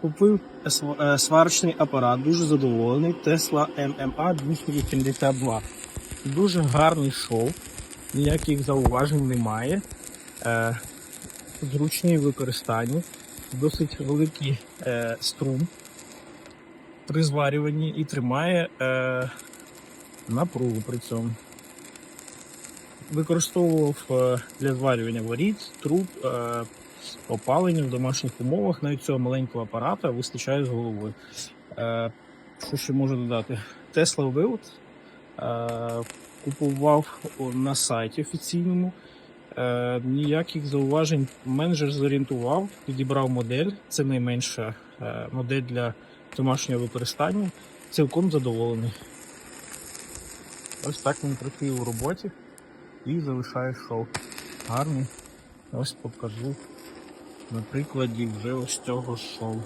Купив е, сварочний апарат, дуже задоволений. Tesla MMA 282. Дуже гарний шов, ніяких зауважень немає. Е, зручний в використанні, досить великий е, струм при зварюванні і тримає напругу при цьому. Використовував для зварювання воріт, труб, опалення в домашніх умовах. Навіть цього маленького апарата вистачає з головою. Е, що ще можу додати? Tesla Build е, купував на сайті офіційному. Е, ніяких зауважень менеджер зорієнтував, підібрав модель. Це найменша модель для домашнього використання. Цілком задоволений. Ось так він працює у роботі і залишає шов. Гарний. Ось покажу на прикладі вже ось цього шоу.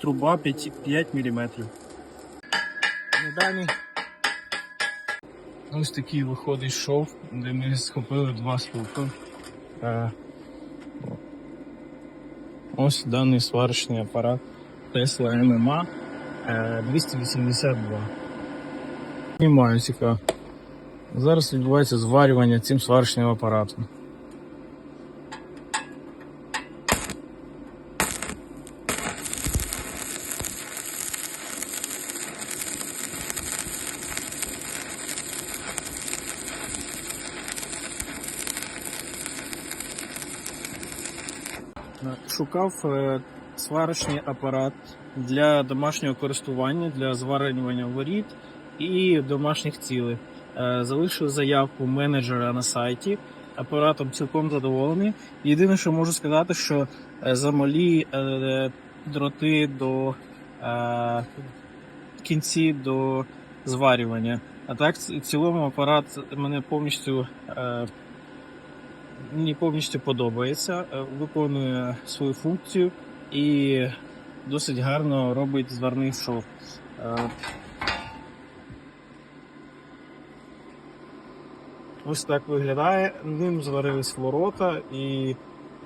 Труба 5, 5 мм. Дані. Ось такий виходить шов, де ми схопили два стовпи. Е. Ось даний сварочний апарат Tesla MMA е, 282. Знімаю цікаво. Зараз відбувається зварювання цим сварочним апаратом. Шукав е, сварочний апарат для домашнього користування, для зварювання воріт і домашніх цілей. Е, Залишив заявку менеджера на сайті. Апаратом цілком задоволений. Єдине, що можу сказати, що е, замалі дроти до кінці до зварювання. А так, в цілому апарат мене повністю мені повністю подобається, е, виконує свою функцію і досить гарно робить зварний шов. Е, Ось так виглядає. Ним зварились ворота і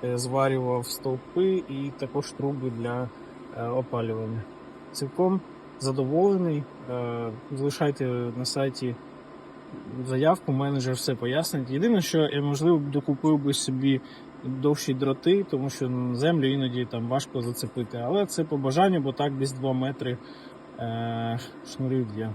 е, зварював стовпи і також труби для опалювання. Цілком задоволений. Залишайте на сайті заявку, менеджер все пояснить. Єдине, що я можливо докупив би собі довші дроти, тому що землю іноді там важко зацепити. Але це по бажанню, бо так десь 2 метри е, шнурів є.